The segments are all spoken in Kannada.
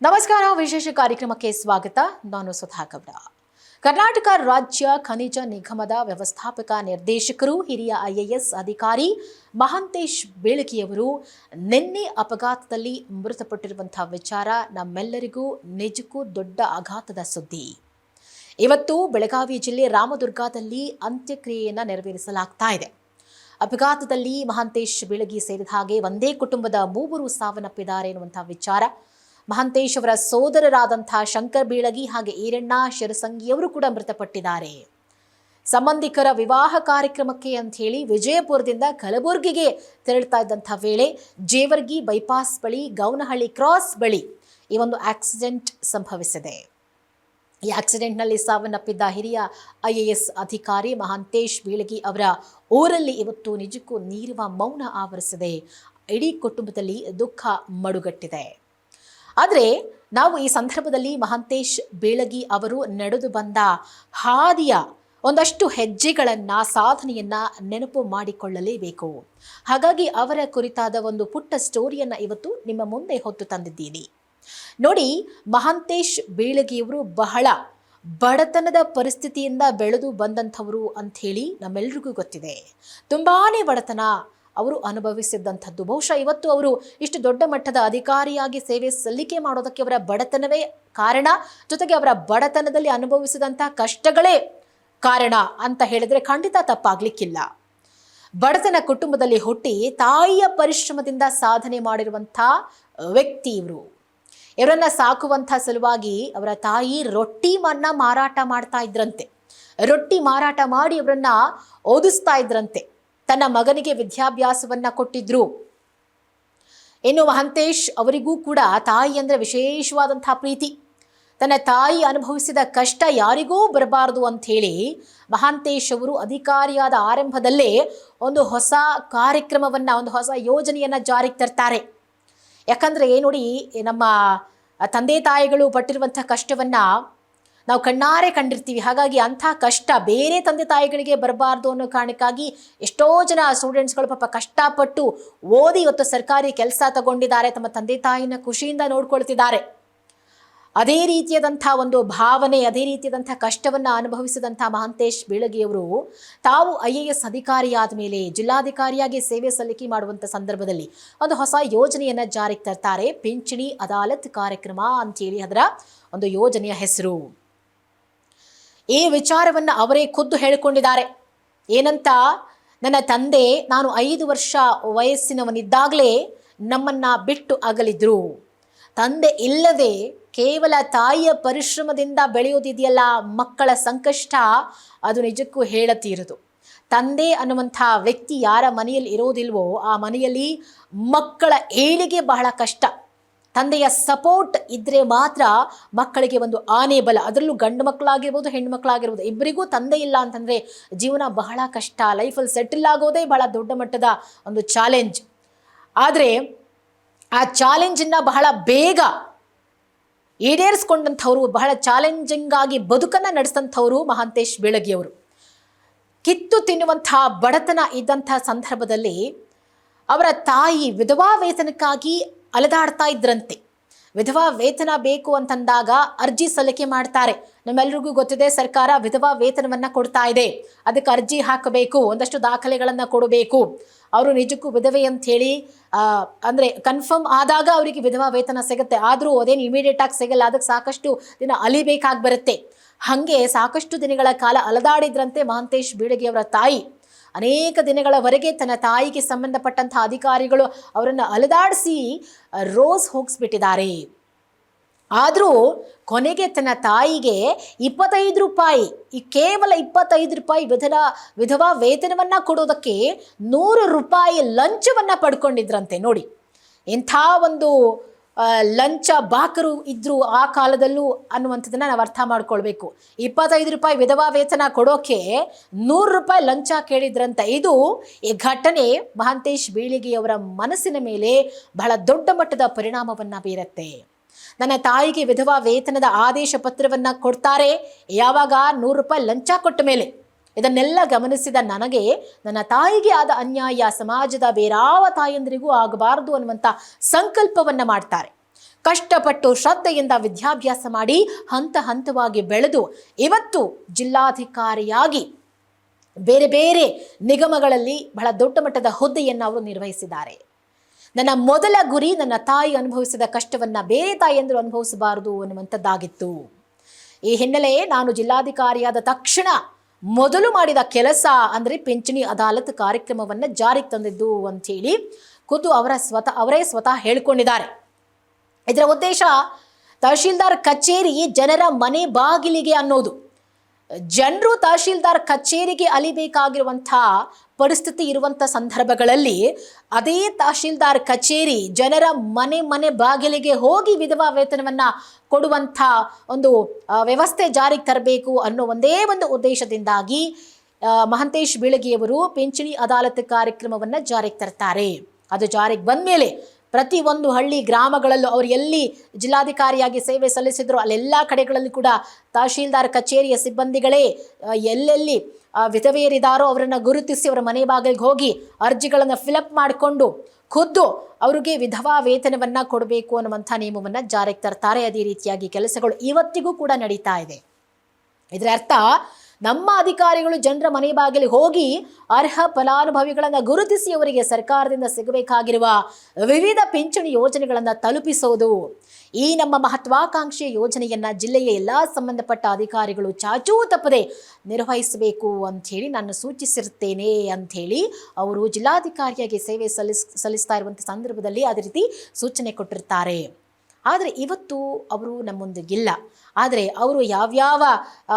ನಮಸ್ಕಾರ, ವಿಶೇಷ ಕಾರ್ಯಕ್ರಮಕ್ಕೆ ಸ್ವಾಗತ. ನಾನು ಸುಧಾ ಗೌಡ. ಕರ್ನಾಟಕ ರಾಜ್ಯ ಖನಿಜ ನಿಗಮದ ವ್ಯವಸ್ಥಾಪಕ ನಿರ್ದೇಶಕರು, ಹಿರಿಯ ಐಎಎಸ್ ಅಧಿಕಾರಿ ಮಹಾಂತೇಶ್ ಬೇಳಕಿಯವರು ನಿನ್ನೆ ಅಪಘಾತದಲ್ಲಿ ಮೃತಪಟ್ಟಿರುವಂತಹ ವಿಚಾರ ನಮ್ಮೆಲ್ಲರಿಗೂ ನಿಜಕ್ಕೂ ದೊಡ್ಡ ಆಘಾತದ ಸುದ್ದಿ. ಇವತ್ತು ಬೆಳಗಾವಿ ಜಿಲ್ಲೆ ರಾಮದುರ್ಗದಲ್ಲಿ ಅಂತ್ಯಕ್ರಿಯೆಯನ್ನು ನೆರವೇರಿಸಲಾಗ್ತಾ ಇದೆ. ಅಪಘಾತದಲ್ಲಿ ಮಹಾಂತೇಶ್ ಬೀಳಗಿ ಸೇರಿದ ಹಾಗೆ ಒಂದೇ ಕುಟುಂಬದ ಮೂವರು ಸಾವನ್ನಪ್ಪಿದ್ದಾರೆ ಎನ್ನುವಂತಹ ವಿಚಾರ ಮಹಾಂತೇಶ್ ಅವರ ಸೋದರರಾದಂತಹ ಶಂಕರ್ ಬೀಳಗಿ ಹಾಗೆ ಈರಣ್ಣ, ಶಿರಸಂಗಿಯವರು ಕೂಡ ಮೃತಪಟ್ಟಿದ್ದಾರೆ. ಸಂಬಂಧಿಕರ ವಿವಾಹ ಕಾರ್ಯಕ್ರಮಕ್ಕೆ ಅಂತ ಹೇಳಿ ವಿಜಯಪುರದಿಂದ ಕಲಬುರಗಿಗೆ ತೆರಳ್ತಾ ಇದ್ದಂಥ ವೇಳೆ ಜೇವರ್ಗಿ ಬೈಪಾಸ್ ಬಳಿ, ಗೌನಹಳ್ಳಿ ಕ್ರಾಸ್ ಬಳಿ ಈ ಒಂದು ಆಕ್ಸಿಡೆಂಟ್ ಸಂಭವಿಸಿದೆ. ಈ ಆಕ್ಸಿಡೆಂಟ್ನಲ್ಲಿ ಸಾವನ್ನಪ್ಪಿದ್ದ ಹಿರಿಯ ಐ ಎ ಎಸ್ ಅಧಿಕಾರಿ ಮಹಾಂತೇಶ್ ಬೀಳಗಿ ಅವರ ಊರಲ್ಲಿ ಇವತ್ತು ನಿಜಕ್ಕೂ ನೀರುವ ಮೌನ ಆವರಿಸಿದೆ. ಇಡೀ ಕುಟುಂಬದಲ್ಲಿ ದುಃಖ ಮಡುಗಟ್ಟಿದೆ. ಆದರೆ ನಾವು ಈ ಸಂದರ್ಭದಲ್ಲಿ ಮಹಾಂತೇಶ್ ಬೀಳಗಿ ಅವರು ನಡೆದು ಬಂದ ಹಾದಿಯ ಒಂದಷ್ಟು ಹೆಜ್ಜೆಗಳನ್ನು, ಸಾಧನೆಯನ್ನು ನೆನಪು ಮಾಡಿಕೊಳ್ಳಲೇಬೇಕು. ಹಾಗಾಗಿ ಅವರ ಕುರಿತಾದ ಒಂದು ಪುಟ್ಟ ಸ್ಟೋರಿಯನ್ನು ಇವತ್ತು ನಿಮ್ಮ ಮುಂದೆ ಹೊತ್ತು ತಂದಿದ್ದೀನಿ. ನೋಡಿ, ಮಹಾಂತೇಶ್ ಬೀಳಗಿಯವರು ಬಹಳ ಬಡತನದ ಪರಿಸ್ಥಿತಿಯಿಂದ ಬೆಳೆದು ಬಂದಂಥವರು ಅಂಥೇಳಿ ನಮ್ಮೆಲ್ರಿಗೂ ಗೊತ್ತಿದೆ. ತುಂಬಾ ಬಡತನ ಅವರು ಅನುಭವಿಸಿದ್ದಂಥದ್ದು ಬಹುಶಃ ಇವತ್ತು ಅವರು ಇಷ್ಟು ದೊಡ್ಡ ಮಟ್ಟದ ಅಧಿಕಾರಿಯಾಗಿ ಸೇವೆ ಸಲ್ಲಿಕೆ ಮಾಡೋದಕ್ಕೆ ಅವರ ಬಡತನವೇ ಕಾರಣ. ಜೊತೆಗೆ ಅವರ ಬಡತನದಲ್ಲಿ ಅನುಭವಿಸಿದಂಥ ಕಷ್ಟಗಳೇ ಕಾರಣ ಅಂತ ಹೇಳಿದ್ರೆ ಖಂಡಿತ ತಪ್ಪಾಗ್ಲಿಕ್ಕಿಲ್ಲ. ಬಡತನ ಕುಟುಂಬದಲ್ಲಿ ಹುಟ್ಟಿ ತಾಯಿಯ ಪರಿಶ್ರಮದಿಂದ ಸಾಧನೆ ಮಾಡಿರುವಂಥ ವ್ಯಕ್ತಿ ಇವರು. ಇವರನ್ನ ಸಾಕುವಂಥ ಸಲುವಾಗಿ ಅವರ ತಾಯಿ ರೊಟ್ಟಿ ಮನ್ನ ಮಾರಾಟ ಮಾಡ್ತಾ ಇದ್ರಂತೆ. ರೊಟ್ಟಿ ಮಾರಾಟ ಮಾಡಿ ಅವರನ್ನ ಓದಿಸ್ತಾ ಇದ್ರಂತೆ. ತನ್ನ ಮಗನಿಗೆ ವಿದ್ಯಾಭ್ಯಾಸವನ್ನು ಕೊಟ್ಟಿದ್ರು. ಇನ್ನು ಮಹಂತೇಶ್ ಅವರಿಗೂ ಕೂಡ ತಾಯಿ ಅಂದರೆ ವಿಶೇಷವಾದಂಥ ಪ್ರೀತಿ. ತನ್ನ ತಾಯಿ ಅನುಭವಿಸಿದ ಕಷ್ಟ ಯಾರಿಗೂ ಬರಬಾರದು ಅಂಥೇಳಿ ಮಹಾಂತೇಶ್ ಅವರು ಅಧಿಕಾರಿಯಾದ ಆರಂಭದಲ್ಲೇ ಒಂದು ಹೊಸ ಕಾರ್ಯಕ್ರಮವನ್ನು, ಒಂದು ಹೊಸ ಯೋಜನೆಯನ್ನು ಜಾರಿಗೆ ತರ್ತಾರೆ. ಯಾಕಂದರೆ ನೋಡಿ, ನಮ್ಮ ತಂದೆ ತಾಯಿಗಳು ಪಟ್ಟಿರುವಂಥ ಕಷ್ಟವನ್ನು ನಾವು ಕಣ್ಣಾರೆ ಕಂಡಿರ್ತೀವಿ. ಹಾಗಾಗಿ ಅಂಥ ಕಷ್ಟ ಬೇರೆ ತಂದೆ ತಾಯಿಗಳಿಗೆ ಬರಬಾರ್ದು ಅನ್ನೋ ಕಾರಣಕ್ಕಾಗಿ ಎಷ್ಟೋ ಜನ ಸ್ಟೂಡೆಂಟ್ಸ್ಗಳು ಪಾಪ ಕಷ್ಟಪಟ್ಟು ಓದಿ ಇವತ್ತು ಸರ್ಕಾರಿ ಕೆಲಸ ತಗೊಂಡಿದ್ದಾರೆ. ತಮ್ಮ ತಂದೆ ತಾಯಿನ ಖುಷಿಯಿಂದ ನೋಡ್ಕೊಳ್ತಿದ್ದಾರೆ. ಅದೇ ರೀತಿಯಾದಂಥ ಒಂದು ಭಾವನೆ, ಅದೇ ರೀತಿಯಾದಂಥ ಕಷ್ಟವನ್ನು ಅನುಭವಿಸಿದಂಥ ಮಹಾಂತೇಶ್ ಬೀಳಗಿಯವರು ತಾವು ಐ ಎ ಎಸ್ ಅಧಿಕಾರಿಯಾದ ಮೇಲೆ, ಜಿಲ್ಲಾಧಿಕಾರಿಯಾಗಿ ಸೇವೆ ಸಲ್ಲಿಕೆ ಮಾಡುವಂಥ ಸಂದರ್ಭದಲ್ಲಿ ಒಂದು ಹೊಸ ಯೋಜನೆಯನ್ನು ಜಾರಿಗೆ ತರ್ತಾರೆ. ಪಿಂಚಣಿ ಅದಾಲತ್ ಕಾರ್ಯಕ್ರಮ ಅಂತೇಳಿ ಅದರ ಒಂದು ಯೋಜನೆಯ ಹೆಸರು. ಈ ವಿಚಾರವನ್ನು ಅವರೇ ಖುದ್ದು ಹೇಳಿಕೊಂಡಿದ್ದಾರೆ. ಏನಂತ? ನನ್ನ ತಂದೆ, ನಾನು ಐದು ವರ್ಷ ವಯಸ್ಸಿನವನಿದ್ದಾಗಲೇ ನಮ್ಮನ್ನ ಬಿಟ್ಟು ಅಗಲಿದ್ರು. ತಂದೆ ಇಲ್ಲದೆ ಕೇವಲ ತಾಯಿಯ ಪರಿಶ್ರಮದಿಂದ ಬೆಳೆಯೋದಿದೆಯಲ್ಲ ಮಕ್ಕಳ ಸಂಕಷ್ಟ? ಅದು ನಿಜಕ್ಕೂ ಹೇಳತೀರದು. ತಂದೆ ಅನ್ನುವಂಥ ವ್ಯಕ್ತಿ ಯಾರ ಮನೆಯಲ್ಲಿ ಇರೋದಿಲ್ವೋ, ಆ ಮನೆಯಲ್ಲಿ ಮಕ್ಕಳ ಏಳಿಗೆ ಬಹಳ ಕಷ್ಟ. ತಂದೆಯ ಸಪೋರ್ಟ್ ಇದ್ರೆ ಮಾತ್ರ ಮಕ್ಕಳಿಗೆ ಒಂದು ಆನೆ ಬಲ. ಅದರಲ್ಲೂ ಗಂಡು ಮಕ್ಕಳಾಗಿರ್ಬೋದು, ಹೆಣ್ಣು ಮಕ್ಕಳಾಗಿರ್ಬೋದು ಇಬ್ಬರಿಗೂ ತಂದೆ ಇಲ್ಲ ಅಂತಂದರೆ ಜೀವನ ಬಹಳ ಕಷ್ಟ. ಲೈಫಲ್ಲಿ ಸೆಟಲ್ ಆಗೋದೇ ಬಹಳ ದೊಡ್ಡ ಮಟ್ಟದ ಒಂದು ಚಾಲೆಂಜ್ ಆದರೆ ಆ ಚಾಲೆಂಜನ್ನು ಬಹಳ ಬೇಗ ಈಡೇರಿಸ್ಕೊಂಡಂಥವ್ರು, ಬಹಳ ಚಾಲೆಂಜಿಂಗ್ ಆಗಿ ಬದುಕನ್ನು ನಡೆಸಿದಂಥವ್ರು ಮಹಾಂತೇಶ್ ಬೆಳಗಿಯವರು. ಕಿತ್ತು ತಿನ್ನುವಂಥ ಬಡತನ ಇದ್ದಂಥ ಸಂದರ್ಭದಲ್ಲಿ ಅವರ ತಾಯಿ ವಿಧವಾ ವೇತನಕ್ಕಾಗಿ ಅಲೆದಾಡ್ತಾ ಇದ್ರಂತೆ. ವಿಧವಾ ವೇತನ ಬೇಕು ಅಂತಂದಾಗ ಅರ್ಜಿ ಸಲ್ಲಿಕೆ ಮಾಡ್ತಾರೆ. ನಮ್ಮೆಲ್ರಿಗೂ ಗೊತ್ತಿದೆ ಸರ್ಕಾರ ವಿಧವಾ ವೇತನವನ್ನು ಕೊಡ್ತಾ ಇದೆ. ಅದಕ್ಕೆ ಅರ್ಜಿ ಹಾಕಬೇಕು, ಒಂದಷ್ಟು ದಾಖಲೆಗಳನ್ನು ಕೊಡಬೇಕು. ಅವರು ನಿಜಕ್ಕೂ ವಿಧವೆ ಅಂತ ಹೇಳಿ ಅಂದರೆ ಕನ್ಫರ್ಮ್ ಆದಾಗ ಅವರಿಗೆ ವಿಧವಾ ವೇತನ ಸಿಗುತ್ತೆ. ಆದರೂ ಅದೇನು ಇಮಿಡಿಯೇಟ್ ಆಗಿ ಸಿಗಲ್ಲ. ಅದಕ್ಕೆ ಸಾಕಷ್ಟು ದಿನ ಅಲಿಬೇಕಾಗಿ ಬರುತ್ತೆ. ಹಾಗೆ ಸಾಕಷ್ಟು ದಿನಗಳ ಕಾಲ ಅಲದಾಡಿದ್ರಂತೆ ಮಹಾಂತೇಶ್ ಬೀಳಗಿಯವರ ತಾಯಿ. ಅನೇಕ ದಿನಗಳವರೆಗೆ ತನ್ನ ತಾಯಿಗೆ ಸಂಬಂಧಪಟ್ಟಂಥ ಅಧಿಕಾರಿಗಳು ಅವರನ್ನು ಅಲದಾಡಿಸಿ ರೋಸ್ ಹೋಗಿಸ್ಬಿಟ್ಟಿದ್ದಾರೆ. ಆದರೂ ಕೊನೆಗೆ ತನ್ನ ತಾಯಿಗೆ ಇಪ್ಪತ್ತೈದು ರೂಪಾಯಿ, ಈ ಕೇವಲ ಇಪ್ಪತ್ತೈದು ರೂಪಾಯಿ ವಿಧನ ವಿಧವಾ ವೇತನವನ್ನು ಕೊಡೋದಕ್ಕೆ ನೂರು ರೂಪಾಯಿ ಲಂಚವನ್ನು ಪಡ್ಕೊಂಡಿದ್ರಂತೆ ನೋಡಿ. ಎಂಥ ಒಂದು ಲಂಚ ಬಾಕರು ಇದ್ದರು ಆ ಕಾಲದಲ್ಲೂ ಅನ್ನುವಂಥದ್ದನ್ನ ನಾವು ಅರ್ಥ ಮಾಡ್ಕೊಳ್ಬೇಕು. ಇಪ್ಪತ್ತೈದು ರೂಪಾಯಿ ವಿಧವಾ ವೇತನ ಕೊಡೋಕೆ ನೂರು ರೂಪಾಯಿ ಲಂಚ ಕೇಳಿದ್ರಂತ ಇದು ಈ ಘಟನೆ ಮಹಾಂತೇಶ್ ಬೀಳಿಗೆಯವರ ಮನಸ್ಸಿನ ಮೇಲೆ ಬಹಳ ದೊಡ್ಡ ಮಟ್ಟದ ಪರಿಣಾಮವನ್ನ ಬೀರತ್ತೆ. ನನ್ನ ತಾಯಿಗೆ ವಿಧವಾ ವೇತನದ ಆದೇಶ ಪತ್ರವನ್ನ ಕೊಡ್ತಾರೆ. ಯಾವಾಗ ನೂರು ರೂಪಾಯಿ ಲಂಚ ಕೊಟ್ಟ ಮೇಲೆ. ಇದನ್ನೆಲ್ಲ ಗಮನಿಸಿದ ನನಗೆ ನನ್ನ ತಾಯಿಗೆ ಆದ ಅನ್ಯಾಯ ಸಮಾಜದ ಬೇರಾವ ತಾಯಂದಿರಿಗೂ ಆಗಬಾರದು ಅನ್ನುವಂಥ ಸಂಕಲ್ಪವನ್ನು ಮಾಡ್ತಾರೆ. ಕಷ್ಟಪಟ್ಟು ಶ್ರದ್ಧೆಯಿಂದ ವಿದ್ಯಾಭ್ಯಾಸ ಮಾಡಿ ಹಂತ ಹಂತವಾಗಿ ಬೆಳೆದು ಇವತ್ತು ಜಿಲ್ಲಾಧಿಕಾರಿಯಾಗಿ ಬೇರೆ ಬೇರೆ ನಿಗಮಗಳಲ್ಲಿ ಬಹಳ ದೊಡ್ಡ ಮಟ್ಟದ ಹುದ್ದೆಯನ್ನು ಅವರು ನಿರ್ವಹಿಸಿದ್ದಾರೆ. ನನ್ನ ಮೊದಲ ಗುರಿ ನನ್ನ ತಾಯಿ ಅನುಭವಿಸಿದ ಕಷ್ಟವನ್ನು ಬೇರೆ ತಾಯಿಯಂದರು ಅನುಭವಿಸಬಾರದು ಅನ್ನುವಂಥದ್ದಾಗಿತ್ತು. ಈ ಹಿನ್ನೆಲೆ ನಾನು ಜಿಲ್ಲಾಧಿಕಾರಿಯಾದ ತಕ್ಷಣ ಮೊದಲು ಮಾಡಿದ ಕೆಲಸ ಅಂದರೆ ಪಿಂಚಣಿ ಅದಾಲತ್ ಕಾರ್ಯಕ್ರಮವನ್ನು ಜಾರಿಗೆ ತಂದಿದ್ದು ಅಂಥೇಳಿ ಖುದ್ದು ಅವರ ಸ್ವತಃ, ಅವರೇ ಸ್ವತಃ ಹೇಳಿಕೊಂಡಿದ್ದಾರೆ. ಇದರ ಉದ್ದೇಶ ತಹಶೀಲ್ದಾರ್ ಕಚೇರಿ ಜನರ ಮನೆ ಬಾಗಿಲಿಗೆ ಅನ್ನೋದು. ಜನರು ತಹಶೀಲ್ದಾರ್ ಕಚೇರಿಗೆ ಅಲಿಬೇಕಾಗಿರುವಂಥ ಪರಿಸ್ಥಿತಿ ಇರುವಂಥ ಸಂದರ್ಭಗಳಲ್ಲಿ ಅದೇ ತಹಶೀಲ್ದಾರ್ ಕಚೇರಿ ಜನರ ಮನೆ ಮನೆ ಬಾಗಿಲಿಗೆ ಹೋಗಿ ವಿಧವಾ ವೇತನವನ್ನ ಕೊಡುವಂಥ ಒಂದು ವ್ಯವಸ್ಥೆ ಜಾರಿಗೆ ತರಬೇಕು ಅನ್ನೋ ಒಂದೇ ಒಂದು ಉದ್ದೇಶದಿಂದಾಗಿ ಮಹಂತೇಶ್ ಬೀಳಗಿಯವರು ಪಿಂಚಣಿ ಅದಾಲತ್ ಕಾರ್ಯಕ್ರಮವನ್ನು ಜಾರಿಗೆ ತರ್ತಾರೆ. ಅದು ಜಾರಿಗೆ ಬಂದ ಮೇಲೆ ಪ್ರತಿ ಒಂದು ಹಳ್ಳಿ ಗ್ರಾಮಗಳಲ್ಲೂ ಅವರು ಎಲ್ಲಿ ಜಿಲ್ಲಾಧಿಕಾರಿಯಾಗಿ ಸೇವೆ ಸಲ್ಲಿಸಿದ್ರು ಅಲ್ಲೆಲ್ಲ ಕಡೆಗಳಲ್ಲಿ ಕೂಡ ತಹಶೀಲ್ದಾರ್ ಕಚೇರಿಯ ಸಿಬ್ಬಂದಿಗಳೇ ಎಲ್ಲೆಲ್ಲಿ ವಿಧವೆಯರಿದಾರೋ ಅವರನ್ನು ಗುರುತಿಸಿ ಅವರ ಮನೆ ಬಾಗಿಲಿಗೆ ಹೋಗಿ ಅರ್ಜಿಗಳನ್ನು ಫಿಲಪ್ ಮಾಡಿಕೊಂಡು ಖುದ್ದು ಅವರಿಗೆ ವಿಧವಾ ವೇತನವನ್ನು ಕೊಡಬೇಕು ಅನ್ನುವಂಥ ನಿಯಮವನ್ನು ಜಾರಿಗೆ ತರ್ತಾರೆ. ಅದೇ ರೀತಿಯಾಗಿ ಕೆಲಸಗಳು ಇವತ್ತಿಗೂ ಕೂಡ ನಡೀತಾ ಇದೆ. ಇದರ ಅರ್ಥ ನಮ್ಮ ಅಧಿಕಾರಿಗಳು ಜನರ ಮನೆ ಬಾಗಿಲಿಗೆ ಹೋಗಿ ಅರ್ಹ ಫಲಾನುಭವಿಗಳನ್ನು ಗುರುತಿಸಿ ಅವರಿಗೆ ಸರ್ಕಾರದಿಂದ ಸಿಗಬೇಕಾಗಿರುವ ವಿವಿಧ ಪಿಂಚಣಿ ಯೋಜನೆಗಳನ್ನು ತಲುಪಿಸೋದು. ಈ ನಮ್ಮ ಮಹತ್ವಾಕಾಂಕ್ಷಿ ಯೋಜನೆಯನ್ನ ಜಿಲ್ಲೆಯ ಎಲ್ಲ ಸಂಬಂಧಪಟ್ಟ ಅಧಿಕಾರಿಗಳು ಚಾಚೂ ತಪ್ಪದೆ ನಿರ್ವಹಿಸಬೇಕು ಅಂಥೇಳಿ ನಾನು ಸೂಚಿಸಿರುತ್ತೇನೆ ಅಂಥೇಳಿ ಅವರು ಜಿಲ್ಲಾಧಿಕಾರಿಯಾಗಿ ಸೇವೆ ಸಲ್ಲಿಸ್, ಸಲ್ಲಿಸ್ತಾ ಇರುವಂಥ ಸಂದರ್ಭದಲ್ಲಿ ಅದೇ ರೀತಿ ಸೂಚನೆ ಕೊಟ್ಟಿರ್ತಾರೆ. ಆದರೆ ಇವತ್ತು ಅವರು ನಮ್ಮೊಂದಿಗಿಲ್ಲ ಆದರೆ ಅವರು ಯಾವ್ಯಾವ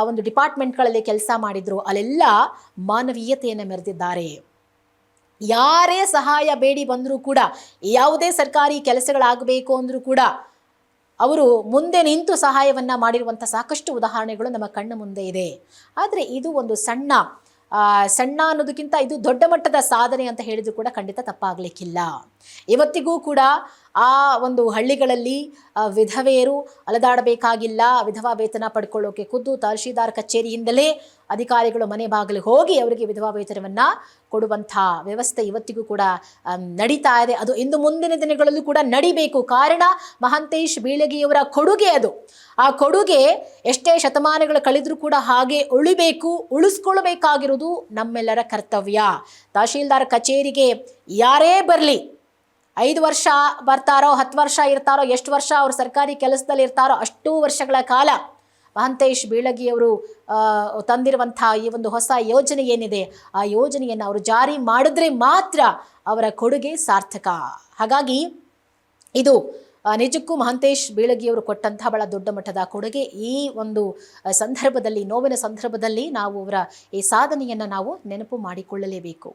ಒಂದು ಡಿಪಾರ್ಟ್ಮೆಂಟ್ಗಳಲ್ಲಿ ಕೆಲಸ ಮಾಡಿದ್ರು ಅಲ್ಲೆಲ್ಲ ಮಾನವೀಯತೆಯನ್ನು ಮೆರೆದಿದ್ದಾರೆ. ಯಾರೇ ಸಹಾಯ ಬೇಡಿ ಬಂದರೂ ಕೂಡ, ಯಾವುದೇ ಸರ್ಕಾರಿ ಕೆಲಸಗಳಾಗಬೇಕು ಅಂದರೂ ಕೂಡ ಅವರು ಮುಂದೆ ನಿಂತು ಸಹಾಯವನ್ನು ಮಾಡಿರುವಂಥ ಸಾಕಷ್ಟು ಉದಾಹರಣೆಗಳು ನಮ್ಮ ಕಣ್ಣ ಮುಂದೆ ಇದೆ. ಆದರೆ ಇದು ಒಂದು ಸಣ್ಣ ಸಣ್ಣ ಅನ್ನೋದಕ್ಕಿಂತ ಇದು ದೊಡ್ಡ ಮಟ್ಟದ ಸಾಧನೆ ಅಂತ ಹೇಳಿದ್ರು ಕೂಡ ಖಂಡಿತ ತಪ್ಪಾಗಲಿಕ್ಕಿಲ್ಲ. ಇವತ್ತಿಗೂ ಕೂಡ ಆ ಒಂದು ಹಳ್ಳಿಗಳಲ್ಲಿ ವಿಧವೆಯರು ಅಲದಾಡಬೇಕಾಗಿಲ್ಲ. ವಿಧವಾ ವೇತನ ಪಡ್ಕೊಳ್ಳೋಕೆ ಖುದ್ದು ತಹಶೀಲ್ದಾರ್ ಕಚೇರಿಯಿಂದಲೇ ಅಧಿಕಾರಿಗಳು ಮನೆ ಬಾಗಿಲು ಹೋಗಿ ಅವರಿಗೆ ವಿಧವಾ ವೇತನವನ್ನು ಕೊಡುವಂಥ ವ್ಯವಸ್ಥೆ ಇವತ್ತಿಗೂ ಕೂಡ ನಡೀತಾ ಇದೆ. ಅದು ಇಂದು ಮುಂದಿನ ದಿನಗಳಲ್ಲೂ ಕೂಡ ನಡಿಬೇಕು. ಕಾರಣ ಮಹಾಂತೇಶ್ ಬೀಳಗಿಯವರ ಕೊಡುಗೆ ಅದು. ಆ ಕೊಡುಗೆ ಎಷ್ಟೇ ಶತಮಾನಗಳು ಕಳೆದರೂ ಕೂಡ ಹಾಗೆ ಉಳಿಬೇಕು ಉಳಿಸ್ಕೊಳ್ಬೇಕಾಗಿರೋದು ನಮ್ಮೆಲ್ಲರ ಕರ್ತವ್ಯ. ತಹಶೀಲ್ದಾರ್ ಕಚೇರಿಗೆ ಯಾರೇ ಬರಲಿ ಐದು ವರ್ಷ ಬರ್ತಾರೋ, ಹತ್ತು ವರ್ಷ ಇರ್ತಾರೋ, ಎಷ್ಟು ವರ್ಷ ಅವ್ರು ಸರ್ಕಾರಿ ಕೆಲಸದಲ್ಲಿ ಇರ್ತಾರೋ, ಅಷ್ಟು ವರ್ಷಗಳ ಕಾಲ ಮಹಂತೇಶ್ ಬೀಳಗಿಯವರು ತಂದಿರುವಂಥ ಈ ಒಂದು ಹೊಸ ಯೋಜನೆ ಏನಿದೆ, ಆ ಯೋಜನೆಯನ್ನು ಅವರು ಜಾರಿ ಮಾಡಿದ್ರೆ ಮಾತ್ರ ಅವರ ಕೊಡುಗೆ ಸಾರ್ಥಕ. ಹಾಗಾಗಿ ಇದು ನಿಜಕ್ಕೂ ಮಹಂತೇಶ್ ಬೀಳಗಿಯವರು ಕೊಟ್ಟಂತಹ ಬಹಳ ದೊಡ್ಡ ಮಟ್ಟದ ಕೊಡುಗೆ. ಈ ಒಂದು ಸಂದರ್ಭದಲ್ಲಿ, ನೋವಿನ ಸಂದರ್ಭದಲ್ಲಿ ನಾವು ಅವರ ಈ ಸಾಧನೆಯನ್ನು ನಾವು ನೆನಪು ಮಾಡಿಕೊಳ್ಳಲೇಬೇಕು.